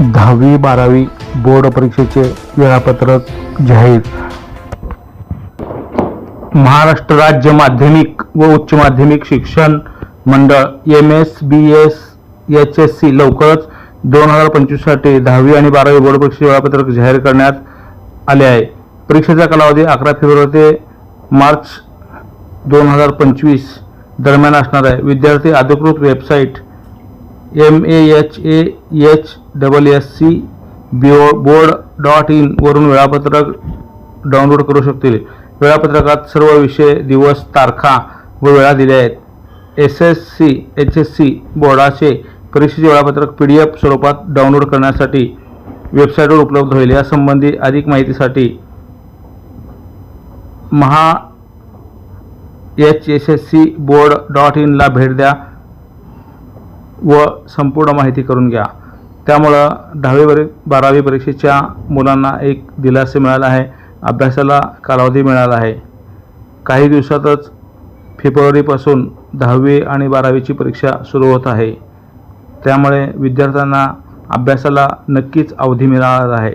दहावी बारावी बोर्ड परीक्षेचे वेळापत्रक जाहीर. महाराष्ट्र राज्य माध्यमिक व उच्च माध्यमिक शिक्षण मंडळ M S B S H S C लवकरच दोन हजार पंचवीससाठी दहावी आणि बारावी बोर्ड परीक्षेचे वेळापत्रक जाहीर करण्यात आले आहे. परीक्षेचा कालावधी अकरा फेब्रुवारी ते मार्च दोन हजार पंचवीस दरम्यान असणार आहे. विद्यार्थी अधिकृत website M A H A H double S C board dot in वरून वेळापत्रक डाउनलोड करू शकतील. वेळापत्रकात सर्व विषय दिवस तारखा व वेळा दिल्या आहेत. S S C H S C बोर्डाचे परीक्षेचे वेळापत्रक पी डी एफ स्वरूपात डाउनलोड करण्यासाठी वेबसाईटवर उपलब्ध होईल. यासंबंधी अधिक माहितीसाठी Maha H S S C board dot इनला भेट द्या व संपूर्ण माहिती करून घ्या. त्यामुळं दहावी परी बारावी परीक्षेच्या मुलांना एक दिलासे मिळाला आहे अभ्यासाला कालावधी मिळाला आहे. काही दिवसातच फेब्रुवारीपासून दहावी आणि बारावीची परीक्षा सुरू होत आहे. त्यामुळे विद्यार्थ्यांना अभ्यासाला नक्कीच अवधी मिळाला आहे.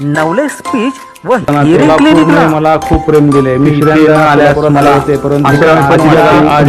नवले स्पीच व क्लिनिकला मला खूप प्रेम दिले. मी श्रीराम आल्यास मला होते परंतु आज